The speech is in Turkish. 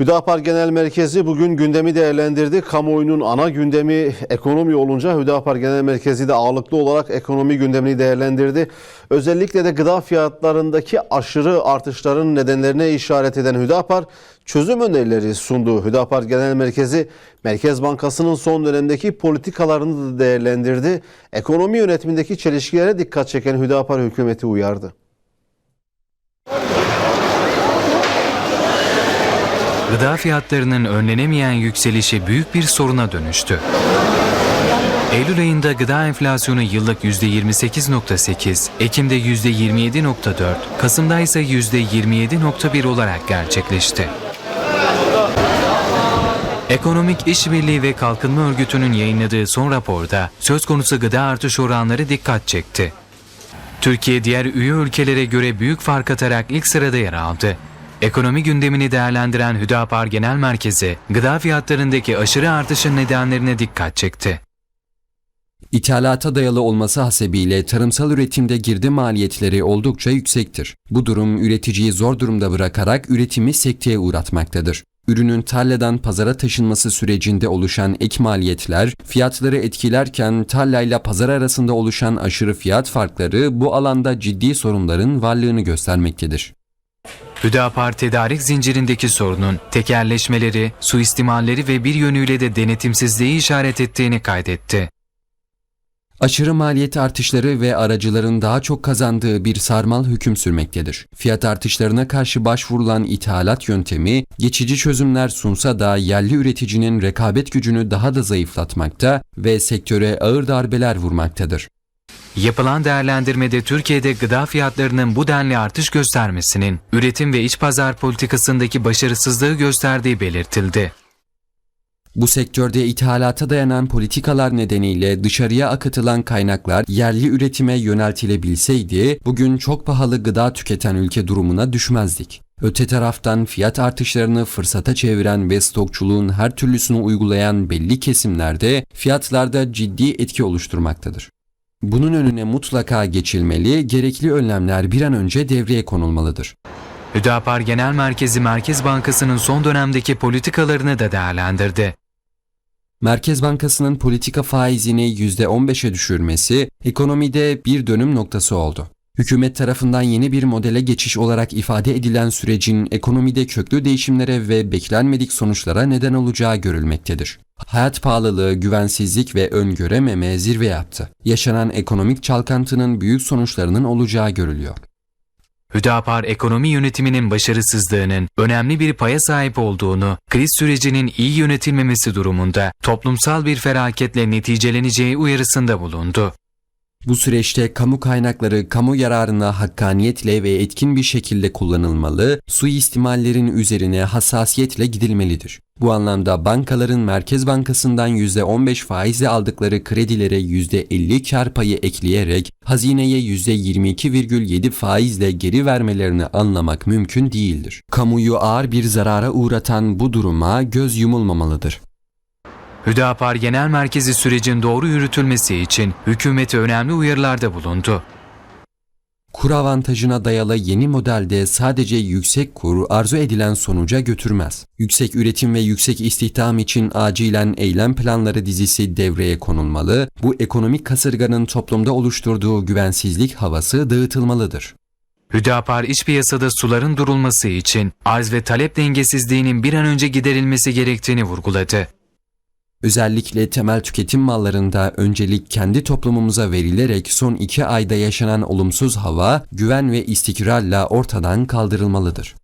Hüdapar Genel Merkezi bugün gündemi değerlendirdi. Kamuoyunun ana gündemi ekonomi olunca Hüdapar Genel Merkezi de ağırlıklı olarak ekonomi gündemini değerlendirdi. Özellikle de gıda fiyatlarındaki aşırı artışların nedenlerine işaret eden Hüdapar çözüm önerileri sundu. Hüdapar Genel Merkezi Merkez Bankası'nın son dönemdeki politikalarını da değerlendirdi. Ekonomi yönetimindeki çelişkilere dikkat çeken Hüdapar hükümeti uyardı. Gıda fiyatlarının önlenemeyen yükselişi büyük bir soruna dönüştü. Eylül ayında gıda enflasyonu yıllık %28.8, Ekim'de %27.4, Kasım'da ise %27.1 olarak gerçekleşti. Ekonomik İşbirliği ve Kalkınma Örgütü'nün yayınladığı son raporda söz konusu gıda artış oranları dikkat çekti. Türkiye diğer üye ülkelere göre büyük fark atarak ilk sırada yer aldı. Ekonomi gündemini değerlendiren Hüdapar Genel Merkezi, gıda fiyatlarındaki aşırı artışın nedenlerine dikkat çekti. İthalata dayalı olması hasebiyle tarımsal üretimde girdi maliyetleri oldukça yüksektir. Bu durum üreticiyi zor durumda bırakarak üretimi sekteye uğratmaktadır. Ürünün tarladan pazara taşınması sürecinde oluşan ek maliyetler fiyatları etkilerken tarlayla pazar arasında oluşan aşırı fiyat farkları bu alanda ciddi sorunların varlığını göstermektedir. Hüdapar tedarik zincirindeki sorunun tekerleşmeleri, suistimalleri ve bir yönüyle de denetimsizliği işaret ettiğini kaydetti. Aşırı maliyet artışları ve aracıların daha çok kazandığı bir sarmal hüküm sürmektedir. Fiyat artışlarına karşı başvurulan ithalat yöntemi geçici çözümler sunsa da yerli üreticinin rekabet gücünü daha da zayıflatmakta ve sektöre ağır darbeler vurmaktadır. Yapılan değerlendirmede Türkiye'de gıda fiyatlarının bu denli artış göstermesinin üretim ve iç pazar politikasındaki başarısızlığı gösterdiği belirtildi. Bu sektörde ithalata dayanan politikalar nedeniyle dışarıya akıtılan kaynaklar yerli üretime yöneltilebilseydi bugün çok pahalı gıda tüketen ülke durumuna düşmezdik. Öte taraftan fiyat artışlarını fırsata çeviren ve stokçuluğun her türlüsünü uygulayan belli kesimlerde fiyatlarda ciddi etki oluşturmaktadır. Bunun önüne mutlaka geçilmeli, gerekli önlemler bir an önce devreye konulmalıdır. Hüdapar Genel Merkezi Merkez Bankası'nın son dönemdeki politikalarını da değerlendirdi. Merkez Bankası'nın politika faizini %15'e düşürmesi ekonomide bir dönüm noktası oldu. Hükümet tarafından yeni bir modele geçiş olarak ifade edilen sürecin ekonomide köklü değişimlere ve beklenmedik sonuçlara neden olacağı görülmektedir. Hayat pahalılığı, güvensizlik ve öngörememe zirve yaptı. Yaşanan ekonomik çalkantının büyük sonuçlarının olacağı görülüyor. Hüdapar ekonomi yönetiminin başarısızlığının önemli bir paya sahip olduğunu, kriz sürecinin iyi yönetilmemesi durumunda toplumsal bir felaketle neticeleneceği uyarısında bulundu. Bu süreçte kamu kaynakları kamu yararına hakkaniyetle ve etkin bir şekilde kullanılmalı, suistimallerin üzerine hassasiyetle gidilmelidir. Bu anlamda bankaların Merkez Bankası'ndan %15 faizle aldıkları kredilere %50 kar payı ekleyerek hazineye %22,7 faizle geri vermelerini anlamak mümkün değildir. Kamuyu ağır bir zarara uğratan bu duruma göz yumulmamalıdır. Hüdapar Genel Merkezi sürecin doğru yürütülmesi için hükümete önemli uyarılarda bulundu. Kur avantajına dayalı yeni modelde sadece yüksek kur arzu edilen sonuca götürmez. Yüksek üretim ve yüksek istihdam için acilen eylem planları dizisi devreye konulmalı, bu ekonomik kasırganın toplumda oluşturduğu güvensizlik havası dağıtılmalıdır. Hüdapar iç piyasada suların durulması için arz ve talep dengesizliğinin bir an önce giderilmesi gerektiğini vurguladı. Özellikle temel tüketim mallarında öncelik kendi toplumumuza verilerek son iki ayda yaşanan olumsuz hava, güven ve istikrarla ortadan kaldırılmalıdır.